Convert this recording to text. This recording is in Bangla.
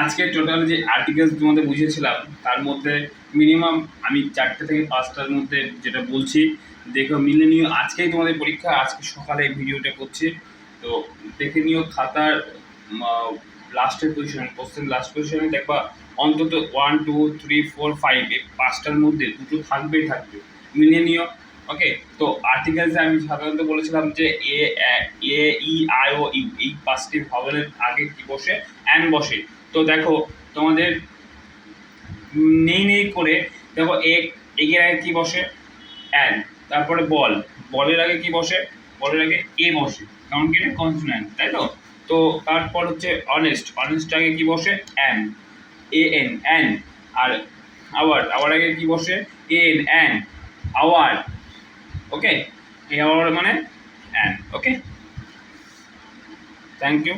আজকে টোটাল যে আর্টিকেলস তোমাদের বুঝিয়েছিলাম, তার মধ্যে মিনিমাম আমি চারটে থেকে পাঁচটার মধ্যে যেটা বলছি, দেখো মিলে নিও আজকেই তোমাদের পরীক্ষা, আজকে সকালে ভিডিওটা করছি। তো দেখে নিও খাতার লাস্টের পজিশন কোশ্চেন লাস্ট পজিশনে দেখবা অন্তত one two three four five এই পাঁচটার মধ্যে দুটো থাকবেই থাকবে। মিলিয়ে নিও ওকে তো আর্টিকেলসে আমি সাধারণত বলেছিলাম যে এ এ ই আই ও ইউ এই পাঁচটি ভবনের আগে কি বসে? অ্যান বসে। তো দেখো, তোমাদের নেই নেই করে দেখো এক এগের আগে কি বসে? অ্যান তারপরে বল। বলের আগে কি বসে? বলের আগে এ বসে। কারণ কি? এটা কনসোনেন্ট তাই তো? তো তারপর হচ্ছে অনেস্ট অনেস্ট আগে কি বসে? অ্যান এ এন অ্যান আর আওয়ার আওয়ার আগে কি বসে? A N an hour okay A hour মানে অ্যান্ড ওকে থ্যাংক ইউ